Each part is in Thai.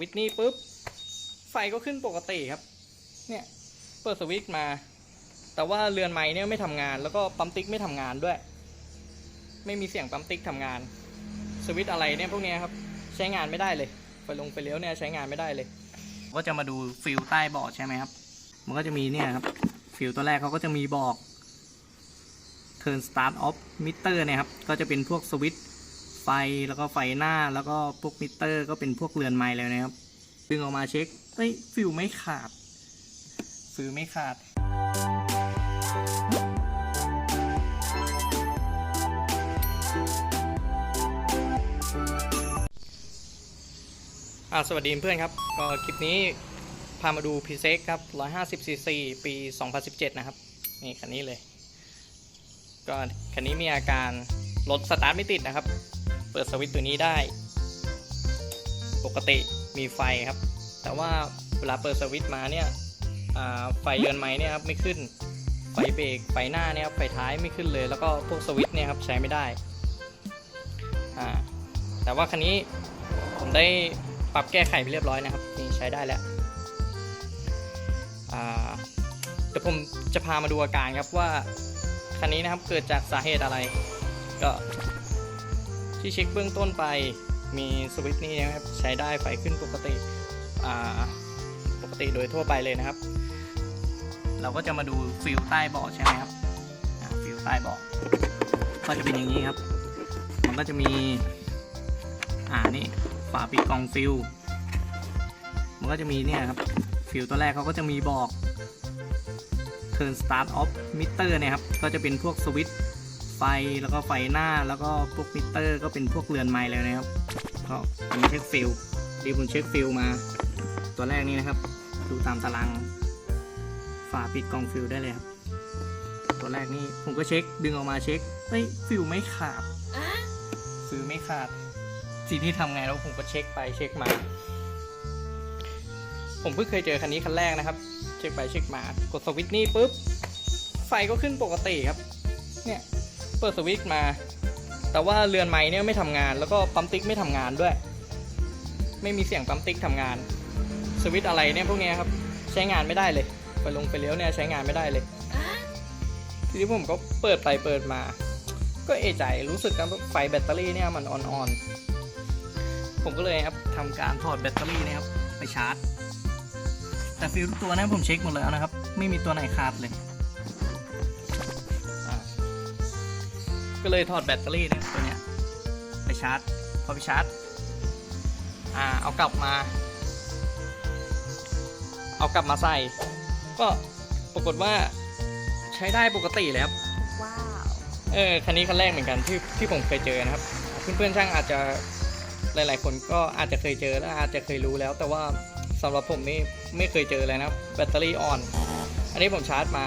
วิตช์นี่ปุ๊บ ไฟก็ขึ้นปกติครับ เนี่ย เปิดสวิตช์มา แต่ว่าเรือนไม้เนี่ยไม่ทำงาน แล้วก็ปั๊มติ๊กไม่ทำงานด้วย ไม่มีเสียงปั๊มติ๊กทำงาน สวิตช์อะไรเนี่ยพวกนี้ครับ ใช้งานไม่ได้เลยไฟลงไฟเลี้ยวเนี่ยใช้งานไม่ได้เลย ก็จะมาดูฟิลใต้เบาะใช่ไหมครับ มันก็จะมีเนี่ยครับ ฟิลตัวแรกเขาก็จะมีบอก turn start off meter เนี่ยครับ ก็จะเป็นพวกสวิตช์ ไฟแล้วก็ไฟหน้าแล้วก็พวกมิเตอร์ ก็เป็นพวกเรือนไม้แล้วนะครับ ดึงออกมาเช็คเฮ้ยฟิลไม่ขาด ฟิลไม่ขาด อ่าสวัสดีเพื่อนครับ ก็คลิปนี้พามาดู p ีเซ็กครับ 150 cc ปี 2017 นะครับ นี่คันนี้เลย ก็คันนี้มีอาการรถสตาร์ทไม่ติดนะครับ ปิดสวิตช์ตัวนี้ได้ ปกติมีไฟครับ แต่ว่าเวลาเปิดสวิตช์มาเนี่ยไฟเรือนไม้เนี่ยครับไม่ขึ้น ไฟเบรกไฟหน้าเนี่ยครับไฟท้ายไม่ขึ้นเลย แล้วก็พวกสวิตช์เนี่ยครับใช้ไม่ได้ แต่ว่าคันนี้ผมได้ปรับแก้ไขไปเรียบร้อยนะครับนี่ใช้ได้แล้วเดี๋ยวผมจะพามาดูอาการครับว่าคันนี้นะครับเกิดจากสาเหตุอะไร ก็ ที่เช็คเบื้องต้นไปมีสวิตช์นี่นะครับใช้ได้ไฟขึ้นปกติปกติโดยทั่วไปเลยนะครับ เราก็จะมาดูฟิลใต้เบาะใช่ไหมครับฟิลใต้เบาะก็จะเป็นอย่างนี้ครับ มันก็จะมีอ่านี่ฝาปิดกล่องฟิลมันก็จะมีเนี่ยครับฟิลตัวแรกเขาก็จะมีบอก turn start off meter เนี่ยครับก็จะเป็นพวกสวิตช์ ไฟแล้วก็ไฟหน้าแล้วก็พวกมิเตอร์ ก็เป็นพวกเรือนไม้แล้วนะครับก็ผมเช็คฟิลดีผมเช็คฟิลมา ตัวแรกนี้นะครับ ดูตามตารางฝาปิดกล่องฟิลได้เลยครับ ตัวแรกนี่ผมก็เช็คดึงออกมาเช็คเฮ้ยฟิลไม่ขาดฟิลไม่ขาดทีนี้ทำไงแล้วผมก็เช็คไปเช็คมา ผมเพิ่งเคยเจอคันนี้คันแรกนะครับ เช็คไปเช็คมากดสวิตช์นี่ปุ๊บไฟก็ขึ้นปกติครับ เนี่ย เปิดสวิตช์มา แต่ว่าเรือนไม้เนี่ยไม่ทำงาน แล้วก็ปั๊มติ๊กไม่ทำงานด้วย ไม่มีเสียงปั๊มติ๊กทำงาน สวิตช์อะไรเนี่ยพวกเนี้ยครับใช้งานไม่ได้เลยไฟลงไฟเลี้ยวเนี่ยใช้งานไม่ได้เลย ทีนี้ผมก็เปิดไปเปิดมา ก็เอใจรู้สึกว่าไฟแบตเตอรี่เนี่ยมันอ่อนๆผมก็เลยครับทำการถอดแบตเตอรี่นะครับไปชาร์จ แต่ฟิลทุกตัวนะผมเช็คหมดแล้วนะครับ ไม่มีตัวไหนขาดเลย ก็เลยถอดแบตเตอรี่เนี่ยตัวเนี้ยไปชาร์จ พอไปชาร์จ อ่า เอากลับมา เอากลับมาใส่ ก็ปรากฏว่าใช้ได้ปกติเลยครับว้าว เออ คันนี้คันแรกเหมือนกันที่ที่ผมเคยเจอนะครับ เพื่อนๆช่างอาจจะหลาย ๆ คนก็อาจจะเคยเจอและอาจจะเคยรู้แล้ว แต่ว่าสำหรับผมนี่ไม่เคยเจอเลยนะครับแบตเตอรี่อ่อน อันนี้ผมชาร์จมา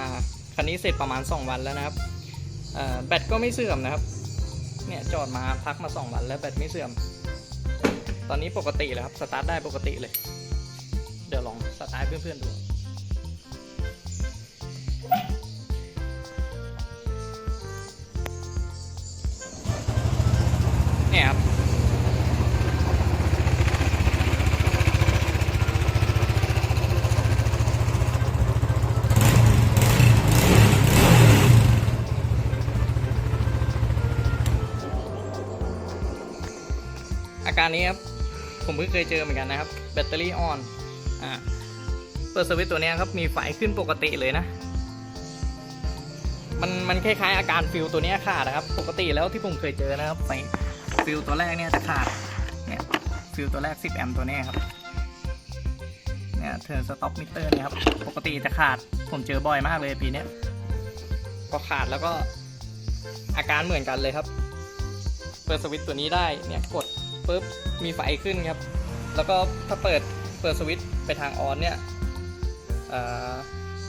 คันนี้เสร็จประมาณ 2 วันแล้วนะครับเอ่อ แบตก็ไม่เสื่อมนะครับ เนี่ยจอดมาพักมา 2 วันแล้วแบตไม่เสื่อม ตอนนี้ปกติแล้วครับ สตาร์ทได้ปกติเลย เดี๋ยวลองสตาร์ทเพื่อนๆดู อาการนี้ครับ ผมเพิ่งเคยเจอเหมือนกันนะครับ แบตเตอรี่ออน อ่า เปิดสวิตตัวนี้ครับ มีไฟขึ้นปกติเลยนะ มันมันคล้ายๆอาการฟิลตัวนี้ขาดนะครับ ปกติแล้วที่ผมเคยเจอนะครับไฟฟิลตัวแรกเนี่ยจะขาด เนี่ยฟิลตัวแรก 10 แอมป์ตัวนี้ครับ เนี่ยเทิร์สต็อปมิเตอร์เนี่ยครับ ปกติจะขาด ผมเจอบ่อยมากเลยปีนี้ก็ขาดแล้วก็อาการเหมือนกันเลยครับ เปิดสวิตตัวนี้ได้เนี่ยกด ปุ๊บมีไฟขึ้นครับ แล้วก็ถ้าเปิดเปิดสวิตช์ไปทางออนเนี่ย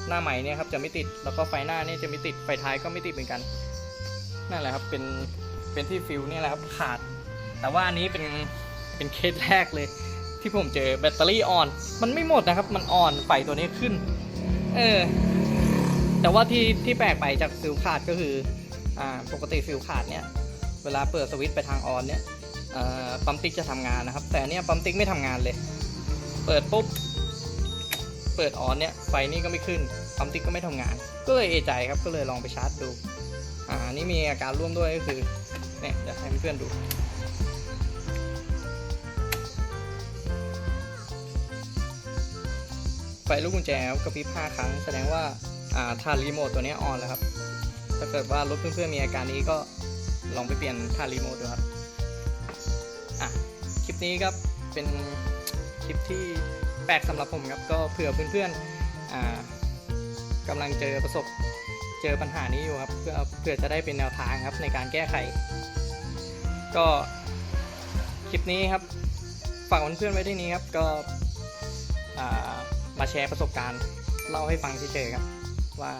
หน้าใหม่เนี่ยครับจะไม่ติดแล้วก็ไฟหน้าเนี่ยจะไม่ติดไฟท้ายก็ไม่ติดเหมือนกันนั่นแหละครับเป็นเป็นที่ฟิวเนี่ยแหละครับขาด แต่ว่าอันนี้เป็นเป็นเคสแรกเลย ที่ผมเจอแบตเตอรี่อ่อน มันไม่หมดนะครับ มันอ่อนไฟตัวนี้ขึ้น เออแต่ว่าที่ที่แปลกไปจากฟิวขาดก็คืออ่าปกติฟิวขาดเนี่ยเวลาเปิดสวิตช์ไปทางออนเนี่ย ปั๊มติ๊กจะทำงานนะครับ แต่เนี่ยปั๊มติ๊กไม่ทำงานเลย เปิดปุ๊บ เปิดออนเนี่ยไฟนี่ก็ไม่ขึ้น ปั๊มติ๊กก็ไม่ทำงาน ก็เลยเอใจครับ ก็เลยลองไปชาร์จดู อ่า นี่มีอาการร่วมด้วยก็คือ เนี่ยเดี๋ยวให้เพื่อนดูไฟลูกกุญแจกระพริบ5ครั้ง แสดงว่าอ่าทารีโมทตัวนี้ออนแล้วครับ ถ้าเกิดว่ารถเพื่อนๆมีอาการนี้ก็ลองไปเปลี่ยนทารีโมทดูครับ อะคลิปนี้ครับเป็นคลิปที่แปลกสำหรับผมครับก็เผื่อเพื่อนๆอ่ากำลังเจอประสบเจอปัญหานี้อยู่ครับเพื่อเพื่อจะได้เป็นแนวทางครับในการแก้ไข ก็คลิปนี้ครับฝากเพื่อนๆไว้ที่นี้ครับก็มาแชร์ประสบการณ์เล่าให้ฟังเฉยๆครับ ว่า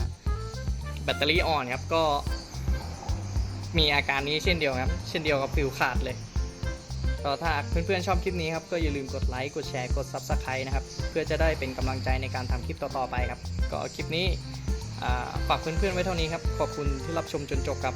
แบตเตอรี่อ่อนครับก็มีอาการนี้เช่นเดียวครับ เช่นเดียวกับฟิวขาดเลย ก็ถ้าเพื่อนๆชอบคลิปนี้ครับก็อย่าลืมกดไลค์กดแชร์กด Subscribe นะครับเพื่อจะได้เป็นกำลังใจในการทำคลิปต่อๆไปครับ ก็คลิปนี้ฝากเพื่อนๆไว้เท่านี้ครับขอบคุณที่รับชมจนจบครับ